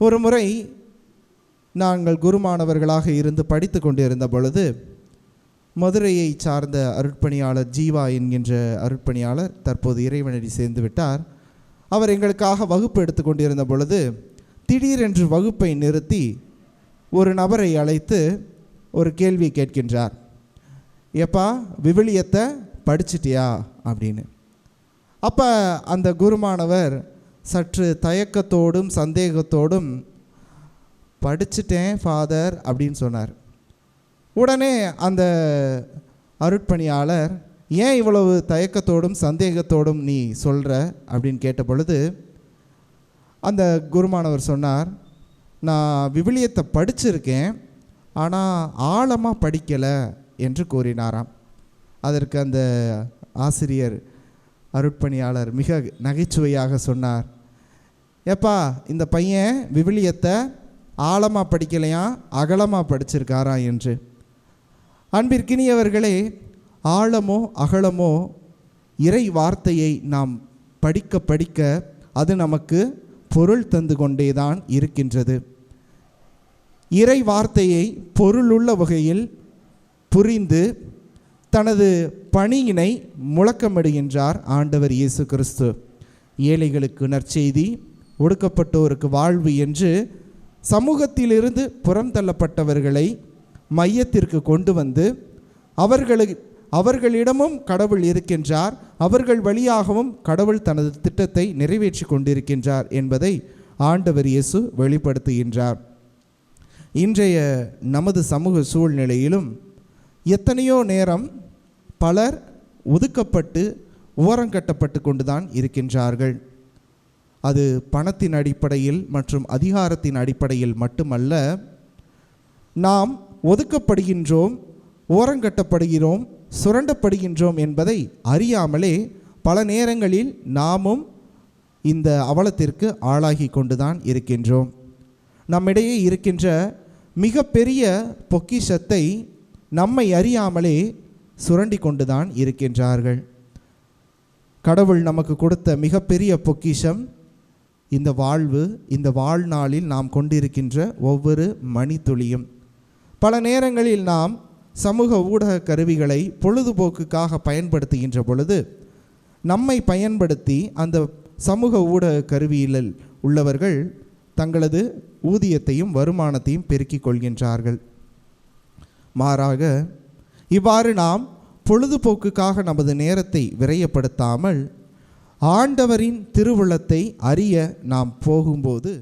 ஒரு முறை நாங்கள் குருமானவர்களாக இருந்து படித்து கொண்டிருந்த பொழுது மதுரையை சார்ந்த அருட்பணியாளர் ஜீவா என்கின்ற அருட்பணியாளர் தற்போது இறைவனடி சேர்ந்து விட்டார். அவர் எங்களுக்காக வகுப்பு எடுத்து கொண்டிருந்த பொழுது திடீரென்று வகுப்பை நிறுத்தி ஒரு நபரை அழைத்து ஒரு கேள்வி கேட்கின்றார். எப்பா விவிலியத்தை படிச்சிட்டியா? அப்படின்னு. அப்போ அந்த குருமானவர் சற்று தயக்கத்தோடும் சந்தேகத்தோடும் படிச்சிட்டேன் ஃபாதர் அப்படின்னு சொன்னார். உடனே அந்த அருட்பணியாளர் ஏன் இவ்வளவு தயக்கத்தோடும் சந்தேகத்தோடும் நீ சொல்கிற அப்படின்னு கேட்ட பொழுது அந்த குருமானவர் சொன்னார் நான் விவிலியத்தை படிச்சிருக்கேன் ஆனால் ஆழமாக படிக்கலை என்று கூறினாராம். அதற்கு அந்த ஆசிரியர் அருட்பணியாளர் மிக நகைச்சுவையாக சொன்னார். ஏப்பா இந்த பையன் விவிலியத்தை ஆழமாக படிக்கலையா? அகலமாக படிச்சிருக்காரா? என்று. அன்பிற்கினியவர்களே ஆழமோ அகலமோ இறை வார்த்தையை நாம் படிக்க படிக்க அது நமக்கு பொருள் தந்து கொண்டேதான் இருக்கின்றது. இறை வார்த்தையை பொருளுள்ள வகையில் புரிந்து தனது பணியினை முழக்கமிடுகின்றார் ஆண்டவர் இயேசு கிறிஸ்து. ஏழைகளுக்கு நற்செய்தி ஒடுக்கப்பட்டோருக்கு வாழ்வு என்று சமூகத்திலிருந்து புறம் தள்ளப்பட்டவர்களை மையத்திற்கு கொண்டு வந்து அவர்களை அவர்களிடமும் கடவுள் இருக்கின்றார் அவர்கள் வழியாகவும் கடவுள் தனது திட்டத்தை நிறைவேற்றி கொண்டிருக்கின்றார் என்பதை ஆண்டவர் இயேசு வெளிப்படுத்துகின்றார். இன்றைய நமது சமூக சூழ்நிலையிலும் எத்தனையோ நேரம் பலர் ஒதுக்கப்பட்டு ஓரங்கட்டப்பட்டு கொண்டுதான் இருக்கின்றார்கள். அது பணத்தின் அடிப்படையில் மற்றும் அதிகாரத்தின் அடிப்படையில் மட்டுமல்ல நாம் ஒதுக்கப்படுகின்றோம் ஓரங்கட்டப்படுகிறோம் சுரண்டப்படுகின்றோம் என்பதை அறியாமலே பல நேரங்களில் நாமும் இந்த அவலத்திற்கு ஆளாகி கொண்டுதான் இருக்கின்றோம். நம்மிடையே இருக்கின்ற மிகப்பெரிய பொக்கிஷத்தை நம்மை அறியாமலே சுரண்டி கொண்டுதான் இருக்கின்றார்கள். கடவுள் நமக்கு கொடுத்த மிகப்பெரிய பொக்கிஷம் இந்த வாழ்வு இந்த வாழ்நாளில் நாம் கொண்டிருக்கின்ற ஒவ்வொரு மணித்துளியும். பல நேரங்களில் நாம் சமூக ஊடக கருவிகளை பொழுதுபோக்குக்காக பயன்படுத்துகின்ற பொழுது நம்மை பயன்படுத்தி அந்த சமூக ஊடக கருவியில் உள்ளவர்கள் தங்களது ஊதியத்தையும் வருமானத்தையும் பெருக்கிக் கொள்கின்றார்கள். மாறாக இவ்வாறு நாம் பொழுதுபோக்குக்காக நமது நேரத்தை விரயப்படுத்தாமல் ஆண்டவரின் திருவுள்ளத்தை அறிய நாம் போகும்போது